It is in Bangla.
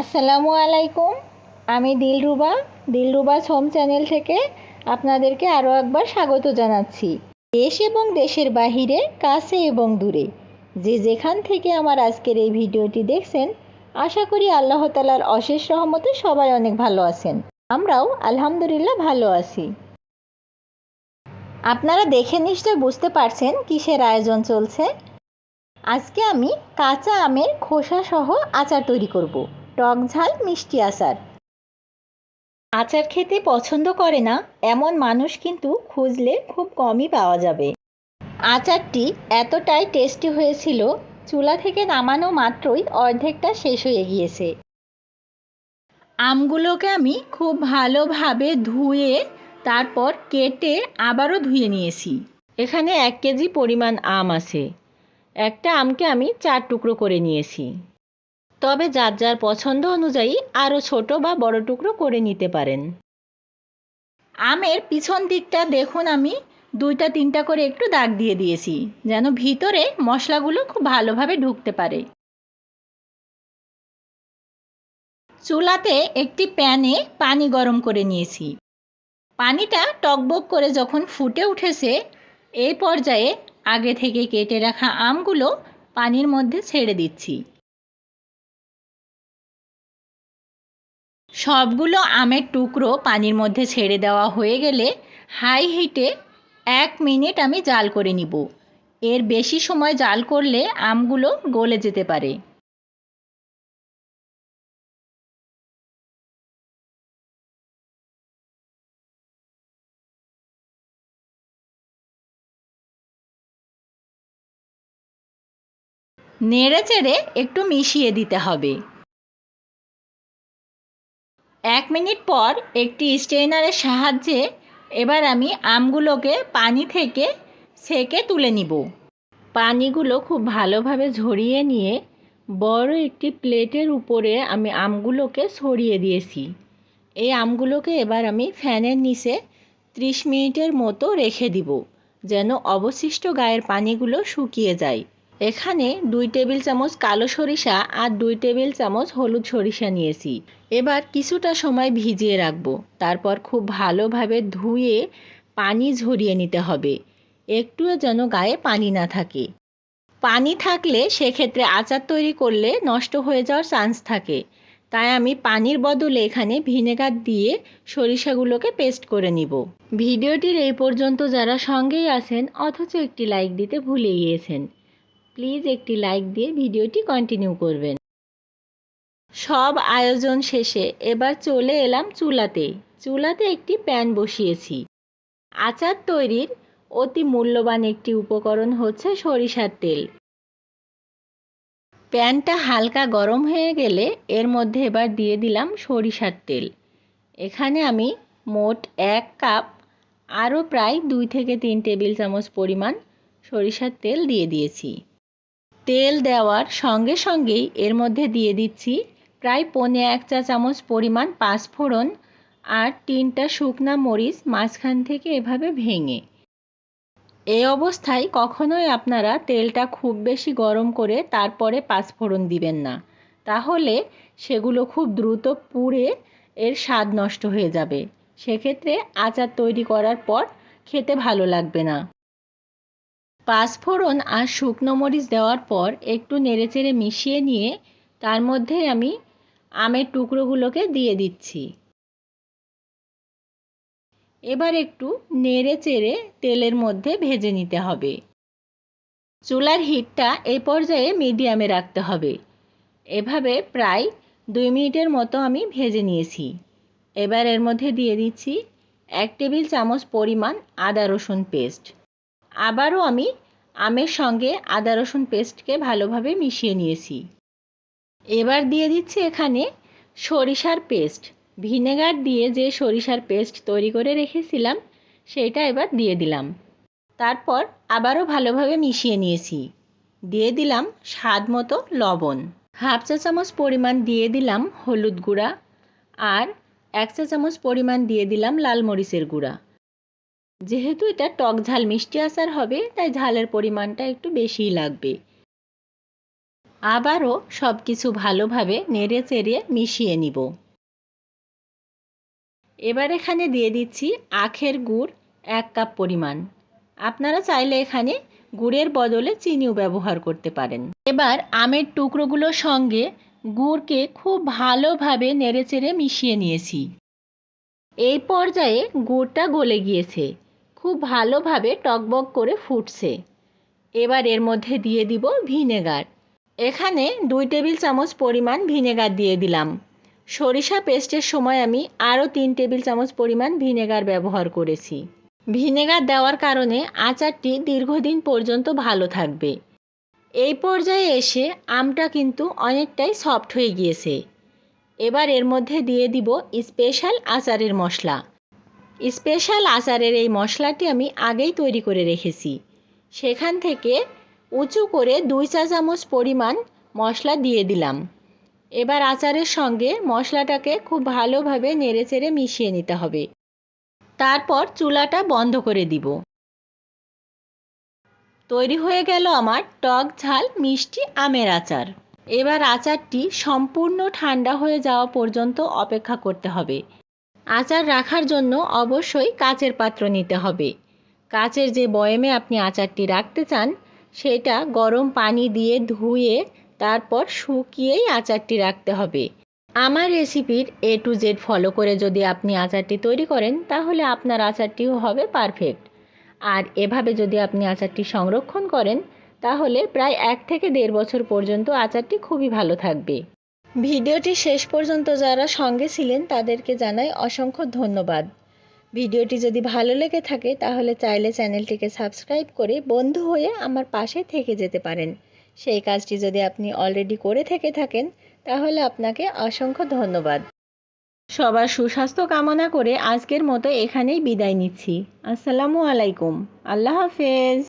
আসসালামু আলাইকুম, আমি দিলরুবা দিলরুবাস হোম চ্যানেল থেকে আপনাদেরকে আরও একবার স্বাগত জানাচ্ছি। দেশ এবং দেশের বাহিরে, কাছে এবং দূরে, যে যেখান থেকে আমার আজকের এই ভিডিওটি দেখছেন, আশা করি আল্লাহ তালার অশেষ রহমতে সবাই অনেক ভালো আছেন। আমরাও আলহামদুলিল্লাহ ভালো আছি। আপনারা দেখে নিশ্চয় বুঝতে পারছেন কিসের আয়োজন চলছে। আজকে আমি কাঁচা আমের খোসা সহ আচার তৈরি করব। টক ঝাল, মিষ্টি আচার। আচার খেতে পছন্দ করে না, এমন মানুষ কিন্তু খুঁজলে খুব কমই পাওয়া যাবে। আচারটি এতটাই টেস্টি হয়েছিল, চুলা থেকে নামানো মাত্রই অর্ধেকটা শেষ হয়ে গিয়েছে। আমগুলোকে আমি খুব ভালোভাবে ধুয়ে, তারপর কেটে আবারও ধুয়ে নিয়েছি। এখানে এক কেজি পরিমাণ আম আছে। একটা আমকে আমি চার টুকরো করে নিয়েছি। তবে যার যার পছন্দ অনুযায়ী আরও ছোট বা বড় টুকরো করে নিতে পারেন। আমের পিছন দিকটা দেখুন আমি, দুইটা তিনটা করে একটু দাগ দিয়ে দিয়েছি, যেন ভিতরে মশলাগুলো খুব ভালোভাবে ঢুকতে পারে। চুলাতে একটি প্যানে পানি গরম করে নিয়েছি। পানিটা টকবক করে যখন ফুটে উঠেছে, এই পর্যায়ে আগে থেকে কেটে রাখা আমগুলো পানির মধ্যে ছেড়ে দিচ্ছি। সবগুলো আমের টুকরো পানির মধ্যে ছেড়ে দেওয়া হয়ে গেলে হাই হিটে এক মিনিট আমি জাল করে নিব। এর বেশি সময় জাল করলে আমগুলো গলে যেতে পারে। নেড়ে চেড়ে একটু মিশিয়ে দিতে হবে। এক মিনিট পর একটি স্ট্রেনারের সাহায্যে এবার আমি আমগুলোকে পানি থেকে সেকে তুলে নিব। পানিগুলো খুব ভালোভাবে ঝরিয়ে নিয়ে বড় একটি প্লেটের উপরে আমি আমগুলোকে ছড়িয়ে দিয়েছি। এই আমগুলোকে এবার আমি ফ্যানের নিচে ত্রিশ মিনিটের মতো রেখে দিব, যেন অবশিষ্ট গায়ের পানিগুলো শুকিয়ে যায়। এখানে দুই টেবিল চামচ কালো সরিষা আর দুই টেবিল চামচ হলুদ সরিষা নিয়েছি। এবার কিছুটা সময় ভিজিয়ে রাখব। তারপর খুব ভালোভাবে ধুয়ে পানি ঝরিয়ে নিতে হবে। একটুও যেন গায়ে পানি না থাকে। পানি থাকলে সেক্ষেত্রে আচার তৈরি করলে নষ্ট হয়ে যাওয়ার চান্স থাকে। তাই আমি পানির বদলে এখানে ভিনেগার দিয়ে সরিষাগুলোকে পেস্ট করে নিব। ভিডিওটির এই পর্যন্ত যারা সঙ্গেই আছেন, অথচ একটি লাইক দিতে ভুলে গিয়েছেন। প্লিজ একটি লাইক দিয়ে ভিডিওটি কন্টিনিউ করবেন। সব আয়োজন শেষে এবার চলে এলাম চুলাতে। চুলাতে একটি প্যান বসিয়েছি। আচার তৈরির অতি মূল্যবান একটি উপকরণ হচ্ছে সরিষার তেল। প্যানটা হালকা গরম হয়ে গেলে এর মধ্যে এবার দিয়ে দিলাম সরিষার তেল। এখানে আমি মোট এক কাপ, আরও প্রায় দুই থেকে তিন টেবিল চামচ পরিমাণ সরিষার তেল দিয়ে দিয়েছি। তেল দেওয়ার সঙ্গে সঙ্গেই এর মধ্যে দিয়ে দিচ্ছি প্রায় পৌনে এক চা চামচ পরিমাণ পাঁচফোড়ন আর তিনটা শুকনা মরিচ মাঝখান থেকে এভাবে ভেঙে। এই অবস্থায় কখনোই আপনারা তেলটা খুব বেশি গরম করে তারপরে পাঁচফোড়ন দিবেন না। তাহলে সেগুলো খুব দ্রুত পুড়ে এর স্বাদ নষ্ট হয়ে যাবে। সেক্ষেত্রে আচার তৈরি করার পর খেতে ভালো লাগবে না। পাঁচফোড়ন আর শুকনো মরিচ দেওয়ার পর একটু নেড়েচেড়ে মিশিয়ে নিয়ে তার মধ্যে আমি আমের টুকরোগুলোকে দিয়ে দিচ্ছি। এবার একটু নেড়ে চেড়ে তেলের মধ্যে ভেজে নিতে হবে। চুলার হিটটা এই পর্যায়ে মিডিয়ামে রাখতে হবে। এভাবে প্রায় দুই মিনিটের মতো আমি ভেজে নিয়েছি। এবার এর মধ্যে দিয়ে দিচ্ছি এক টেবিল চামচ পরিমাণ আদা রসুন পেস্ট। আবারও আমি আমের সঙ্গে আদা রসুন পেস্টকে ভালোভাবে মিশিয়ে নিয়েছি। এবার দিয়ে দিচ্ছি এখানে সরিষার পেস্ট। ভিনেগার দিয়ে যে সরিষার পেস্ট তৈরি করে রেখেছিলাম সেইটা এবার দিয়ে দিলাম। তারপর আবারও ভালোভাবে মিশিয়ে নিয়েছি। দিয়ে দিলাম স্বাদ মতো লবণ। হাফ চা চামচ পরিমাণ দিয়ে দিলাম হলুদ গুঁড়া আর এক চা চামচ পরিমাণ দিয়ে দিলাম লাল মরিচের গুঁড়া। যেহেতু এটা টক ঝাল মিষ্টি আচার হবে, তাই ঝালের পরিমাণটা একটু বেশিই লাগবে। আবারও সব কিছু ভালোভাবে নেড়ে চেড়ে মিশিয়ে নিব। এবার এখানে দিয়ে দিচ্ছি আখের গুড় এক কাপ পরিমাণ। আপনারা চাইলে এখানে গুড়ের বদলে চিনিও ব্যবহার করতে পারেন। এবার আমের টুকরোগুলোর সঙ্গে গুড়কে খুব ভালোভাবে নেড়েচেড়ে মিশিয়ে নিয়েছি। এই পর্যায়ে গুড়টা গলে গিয়েছে। খুব ভালোভাবে টকবক করে ফুটছে। এবার এর মধ্যে দিয়ে দিব ভিনেগার। এখানে দুই টেবিল চামচ পরিমাণ ভিনেগার দিয়ে দিলাম। সরিষা পেস্টের সময় আমি আরও তিন টেবিল চামচ পরিমাণ ভিনেগার ব্যবহার করেছি। ভিনেগার দেওয়ার কারণে আচারটি দীর্ঘদিন পর্যন্ত ভালো থাকবে। এই পর্যায়ে এসে আমটা কিন্তু অনেকটাই সফট হয়ে গিয়েছে। এবার এর মধ্যে দিয়ে দিব স্পেশাল আচারের মশলা। স্পেশাল আচারের এই মশলাটি আমি আগেই তৈরি করে রেখেছি। সেখান থেকে উঁচু করে দুই চা চামচ পরিমাণ মশলা দিয়ে দিলাম। এবার আচারের সঙ্গে মশলাটাকে খুব ভালোভাবে নেড়েচেড়ে মিশিয়ে নিতে হবে। তারপর চুলাটা বন্ধ করে দিব। তৈরি হয়ে গেল আমার টক ঝাল মিষ্টি আমের আচার। এবার আচারটি সম্পূর্ণ ঠান্ডা হয়ে যাওয়া পর্যন্ত অপেক্ষা করতে হবে। আচার রাখার জন্য অবশ্যই কাচের পাত্র নিতে হবে। কাচের যে বয়েমে আপনি আচারটি রাখতে চান, সেটা গরম পানি দিয়ে ধুয়ে তারপর শুকিয়েই আচারটি রাখতে হবে। আমার রেসিপির এ টু জেড ফলো করে যদি আপনি আচারটি তৈরি করেন, তাহলে আপনার আচারটিও হবে পারফেক্ট আর এভাবে যদি আপনি আচারটি সংরক্ষণ করেন, তাহলে প্রায় এক থেকে দেড় বছর পর্যন্ত আচারটি খুবই ভালো থাকবে। ভিডিওটি শেষ পর্যন্ত যারা সঙ্গে ছিলেন, তাদেরকে জানাই অসংখ্য ধন্যবাদ। ভিডিওটি যদি ভালো লেগে থাকে, তাহলে চাইলে চ্যানেলটিকে সাবস্ক্রাইব করে বন্ধু হয়ে আমার পাশে থেকে যেতে পারেন। সেই কাজটি যদি আপনি অলরেডি করে থেকে থাকেন, তাহলে আপনাকে অসংখ্য ধন্যবাদ। সবার সুস্বাস্থ্য কামনা করে আজকের মতো এখানেই বিদায় নিচ্ছি। আসসালামু আলাইকুম। আল্লাহ হাফেজ।